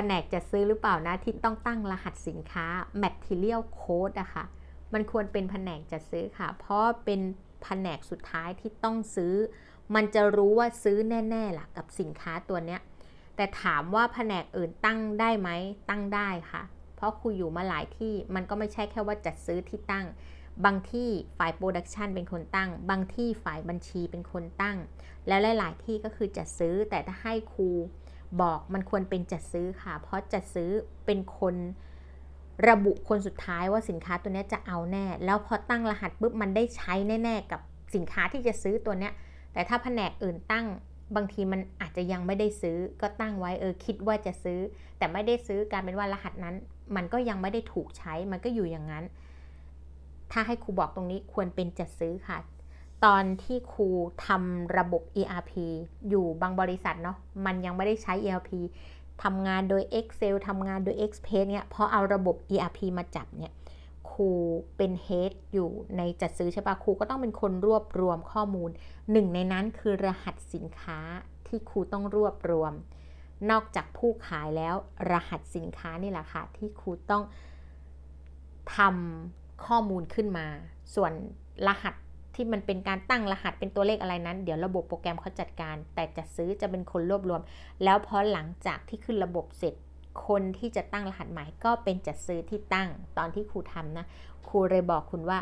แผนกจะซื้อหรือเปล่านะที่ต้องตั้งรหัสสินค้า material code อะค่ะมันควรเป็นแผนกจะซื้อค่ะ เพราะเป็นแผนกสุดท้ายที่ต้องซื้อ มันจะรู้ว่าซื้อแน่ๆล่ะกับสินค้าตัวเนี้ย แต่ถามว่าแผนกอื่นตั้งได้ไหมตั้งได้ค่ะ เพราะครูอยู่มาหลายที่มันก็ไม่ใช่แค่ว่าจัดซื้อที่ตั้ง บางที่ฝ่ายโปรดักชันเป็นคนตั้ง บางที่ฝ่ายบัญชีเป็นคนตั้ง แล้วหลาย ๆ ที่ก็คือจัดซื้อแต่ถ้าให้ครู บอกมันควรเป็นจัดซื้อค่ะ เพราะจัดซื้อเป็นคนระบุคนสุดท้ายว่าสินค้าตัวนี้จะเอาแน่ แล้วพอตั้งรหัสปุ๊บมันได้ใช้แน่ ๆ กับสินค้าที่จะซื้อตัวเนี้ย แต่ถ้าแผนกอื่นตั้งบางทีมันอาจจะยังไม่ได้ซื้อก็ตั้งไว้เออคิดว่าจะซื้อ แต่ไม่ได้ซื้อการเป็นว่ารหัสนั้น มันก็ยังไม่ได้ถูกใช้มันก็อยู่อย่างนั้น ถ้าให้ครูบอกตรงนี้ควรเป็นจัดซื้อค่ะ ตอนที่ครูทำระบบ ERP อยู่บางบริษัทเนาะมันยังไม่ได้ใช้ ERP ทำงานโดย Excel ทำงานโดย Express เนี่ยพอเอาระบบ ERP มาจับเนี่ยครูเป็น Head อยู่ในจัดซื้อใช่ปะครูก็ต้องเป็นคนรวบรวมข้อมูลหนึ่งในนั้นคือรหัสสินค้าที่ครูต้องรวบรวม นอกจากผู้ขายแล้วรหัสสินค้านี่แหละค่ะที่ครูต้องทำข้อมูลขึ้นมา ส่วนรหัส ที่มันเป็นการตั้งรหัสเป็นตัวเลขอะไรนั้น เดี๋ยวระบบโปรแกรมเขาจัดการ แต่จะซื้อจะเป็นคนรวบรวม แล้วพอหลังจากที่ขึ้นระบบเสร็จ คนที่จะตั้งรหัสใหม่ก็เป็นจัดซื้อที่ตั้งตอนที่ครูทำนะครูเลยบอกคุณว่า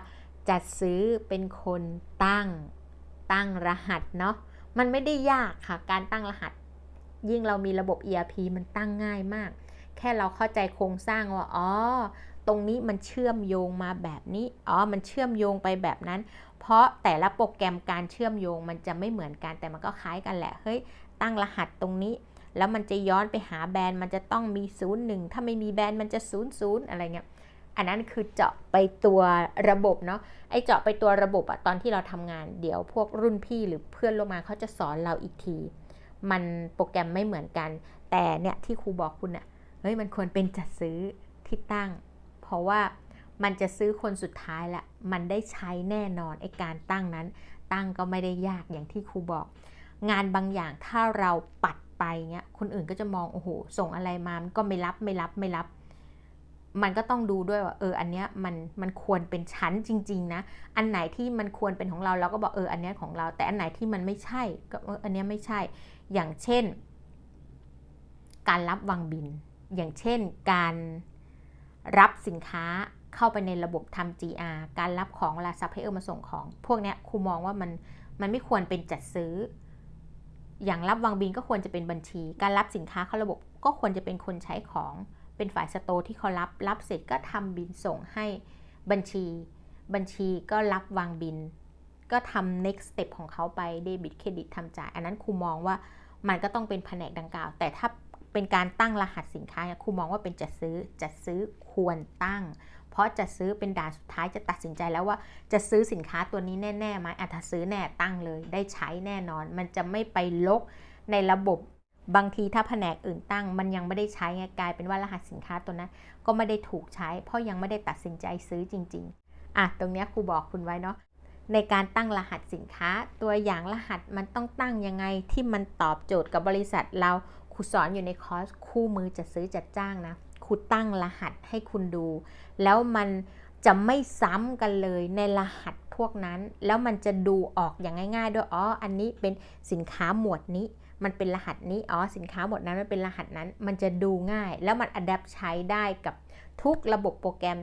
จัดซื้อเป็นคนตั้งตั้งรหัสเนาะมันไม่ได้ยากค่ะการตั้งรหัส ยิ่งเรามีระบบ ERP มันตั้งง่ายมาก แค่เราเข้าใจโครงสร้างว่าอ๋อตรงนี้มันเชื่อมโยงมาแบบนี้ อ๋อ มันเชื่อมโยงไปแบบนั้น เพราะแต่ละโปรแกรมการเชื่อมโยงมันจะไม่เหมือนกันแต่มันก็คล้ายกันแหละ เฮ้ย ตั้งรหัสตรงนี้ แล้วมันจะย้อนไปหาแบรนด์มันจะต้องมี 0 1 ถ้าไม่มีแบรนด์มันจะ 0 0 อะไรเงี้ย อันนั้นคือเจาะไปตัวระบบเนาะ ไอเจาะไปตัวระบบอะตอนที่เราทำงาน เดี๋ยวพวกรุ่นพี่หรือเพื่อนร่วมาเขาจะสอนเราอีกที มันโปรแกรมไม่เหมือนกัน แต่เนี่ยที่ครูบอกคุณอะเฮ้ยมันควรเป็นจัดซื้อที่ตั้ง เพราะว่า มันจะซื้อคนสุดท้ายละมันได้ใช้แน่นอนไอการตั้งนั้น ตั้งก็ไม่ได้ยากอย่างที่ครูบอก งานบางอย่างถ้าเราปัดไปเงี้ยคนอื่นก็จะมองโอ้โหส่งอะไรมามันก็ไม่รับไม่รับไม่รับ มันก็ต้องดูด้วยว่าเอออันเนี้ยมันมันควรเป็นชั้นจริง ๆ นะ อันไหนที่มันควรเป็นของเราเราก็บอกเอออันเนี้ยของเรา แต่อันไหนที่มันไม่ใช่ก็เอออันเนี้ยไม่ใช่อย่างเช่น การรับวางบิน อย่างเช่นการรับสินค้า เข้าไปในระบบทำ GR การรับของเวลาซัพพลายเออร์มาส่งของ พวกนี้ครูมองว่ามันมันไม่ควรเป็นจัดซื้อ อย่างรับวางบินก็ควรจะเป็นบัญชี การรับสินค้าเข้าระบบก็ควรจะเป็นคนใช้ของเป็นฝ่ายสโตร์ที่เขารับรับเสร็จก็ทำบินส่งให้บัญชี บัญชีก็รับวางบิน ก็ทำ next step ของเขาไปเดบิตเครดิตทำจ่าย อันนั้นครูมองว่ามันก็ต้องเป็นแผนกดังกล่าว แต่ถ้าเป็นการตั้งรหัสสินค้าครูมองว่าเป็นจัดซื้อจัดซื้อควรตั้งเพราะจะซื้อเป็นด่านสุดท้ายจะตัดสินใจแล้วว่าจะซื้อสินค้าตัวนี้แน่ๆไหมอะถ้าซื้อแน่ตั้งเลย ได้ใช้แน่นอน มันจะไม่ไปลกในระบบบางทีถ้าแผนกอื่นตั้ง มันยังไม่ได้ใช้ไงกลายเป็นว่ารหัสสินค้าตัวนั้น ก็ไม่ได้ถูกใช้ เพราะยังไม่ได้ตัดสินใจซื้อจริง ๆอะตรงนี้ครูบอกคุณไว้เนาะในการตั้งรหัสสินค้า ตัวอย่างรหัสมันต้องตั้งยังไงที่มันตอบโจทย์กับบริษัทเราครูสอนอยู่ในคอร์สคู่มือจัดซื้อจัดจ้างนะ ครูตั้งรหัสให้คุณดู แล้วมันจะไม่ซ้ำกันเลยในรหัสพวกนั้น แล้วมันจะดูออกอย่างง่าย ๆ ด้วยอ๋ออันนี้เป็นสินค้าหมวดนี้ มันเป็นรหัสนี้อ๋อสินค้าหมวดนั้นมันเป็นรหัสนั้น มันจะดูง่าย แล้วมันอัดแอปใช้ได้กับทุกระบบโปรแกรม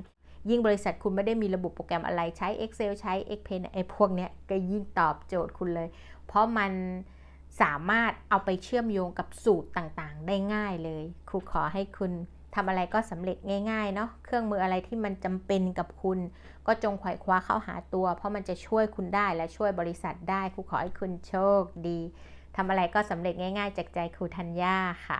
ยิ่งบริษัทคุณไม่ได้มีระบบโปรแกรมอะไรใช้ Excel ใช้ Excel ไอ้พวกเนี้ยก็ยิ่งตอบโจทย์คุณเลย เพราะมันสามารถเอาไปเชื่อมโยงกับสูตรต่างๆ ได้ง่ายเลย ครูขอให้คุณ ทำอะไรก็สำเร็จง่ายๆเนาะเครื่องมืออะไรที่มันจำเป็นกับคุณ ก็จงไขว่คว้าเข้าหาตัว เพราะมันจะช่วยคุณได้และช่วยบริษัทได้ครูขอให้คุณโชคดีทำอะไรก็สำเร็จง่าย ๆ จากใจครูธัญญาค่ะ